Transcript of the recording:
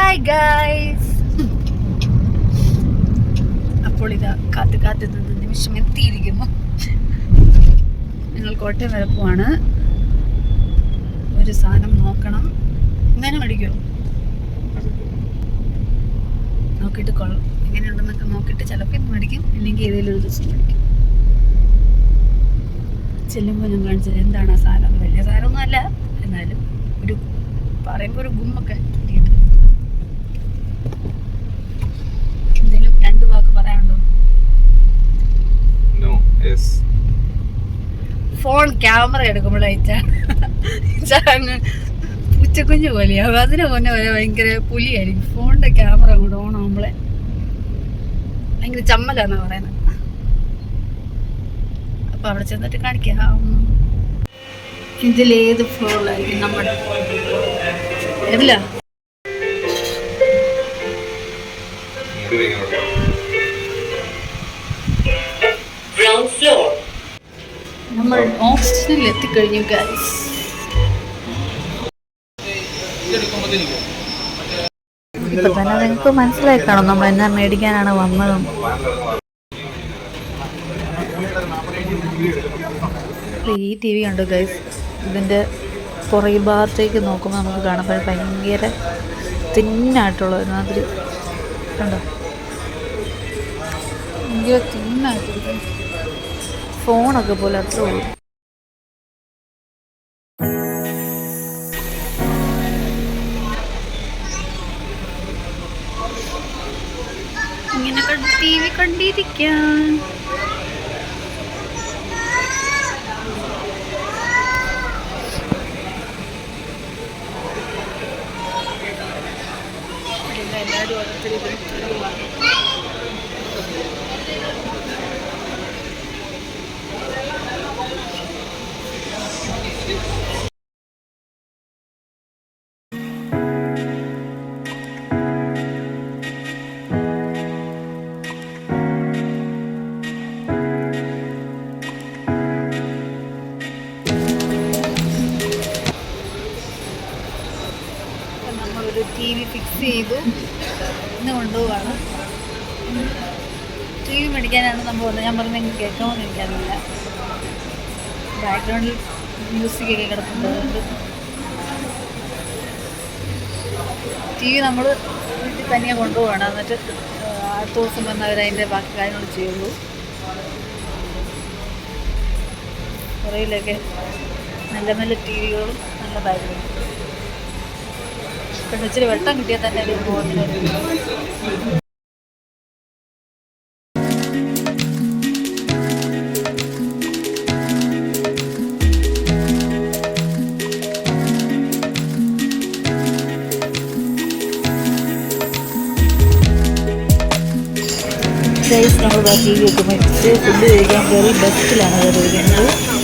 Hi guys അപ്പോൾ ഇതാ കാത്ത് കാത്ത് നിന്ന് നിമിഷം എത്തിയിരിക്കുന്നു ഞങ്ങൾ കോട്ടയം വരെ പോവാണ്. ഒരു സാധനം നോക്കണം. ഇങ്ങനെ മേടിക്കുമോ നോക്കിയിട്ട് കൊള്ളാം. എങ്ങനെയുണ്ടെന്നൊക്കെ നോക്കിയിട്ട് ചിലപ്പോൾ ഇന്ന് മേടിക്കും. ഇല്ലെങ്കിൽ ഏതെങ്കിലും ഒരു ദിവസം മേടിക്കും. ചെല്ലുമ്പോൾ ഞാൻ കാണിച്ചത് എന്താണ് ആ സാധനം? വലിയ സാധനമൊന്നും അല്ല എന്നാലും ഒരു പറയുമ്പോൾ ഒരു ഗുമ്മൊക്കെ. ഫോൺ ക്യാമറ എടുക്കുമ്പോഴാണ് ഉച്ചക്കുഞ്ഞ് പോലെയാവും അതിനെ മുന്നേ വരെ ഭയങ്കര പുലിയായിരിക്കും. ഫോണിന്റെ ക്യാമറ കൂടെ ഓൺ ആകുമ്പോളെ ഭയങ്കര ചമ്മലാന്നാ പറയുന്നത് അപ്പൊ അവിടെ ചെന്നിട്ട് കാണിക്കാം. ഇതിലേത് ഫ്ലോറിലായിരിക്കും നമ്മുടെ ഏതില്ല നമ്മൾ ഓക്സിജനിൽ എത്തിക്കഴിഞ്ഞു ഗൈസ് ഇപ്പൊ തന്നെ നിങ്ങൾക്ക് മനസ്സിലായി കാണും. നമ്മൾ എന്നാ മേടിക്കാനാണ് വന്നതും. ഈ ടി വി ഉണ്ട് ഗൈസ് ഇതിന്റെ പുറകെ ഭാഗത്തേക്ക് നോക്കുമ്പോൾ നമുക്ക് കാണാൻ ഭയങ്കര തിന്നായിട്ടുള്ള ഒരുമാതിരി. കണ്ടോ? ഭയങ്കര തിന്നായിട്ട് ഫോണൊക്കെ പോലെ അത്ര ഉള്ളൂ. ഇങ്ങനെ ടി വി കണ്ടിരിക്കാൻ. എല്ലാവരും ഓരോരുത്തർ ടി വി ഫിക്സ് ചെയ്തു ഇന്ന് കൊണ്ടുപോവാണ്. ടി വി മേടിക്കാനാണ് നമ്മൾ വന്നത്. ഞാൻ പറഞ്ഞു നിങ്ങൾക്ക് കേൾക്കണമെന്ന് എനിക്കറിയില്ല. ബാക്ക്ഗ്രൗണ്ടിൽ മ്യൂസിക് ഒക്കെ അതുകൊണ്ട് ടി വി നമ്മൾ വീട്ടിൽ തനിയെ കൊണ്ടുപോവാണ്. എന്നിട്ട് അടുത്ത ദിവസം വന്ന് അവർ അതിന്റെ ബാക്കി കാര്യങ്ങൾ ചെയ്യുള്ളൂ. കുറേയിലൊക്കെ നല്ല നല്ല ടി വികളും നല്ലതായിരുന്നു പിന്നെ ഇച്ചിരി വെട്ടം കിട്ടിയാൽ തന്നെ ഒരു നമ്മൾ ബാക്കി വെക്കുമ്പോൾ ഫുഡ് കഴിക്കാൻ കയറി ബസ്സിലാണ് കയറിയിരിക്കുന്നത്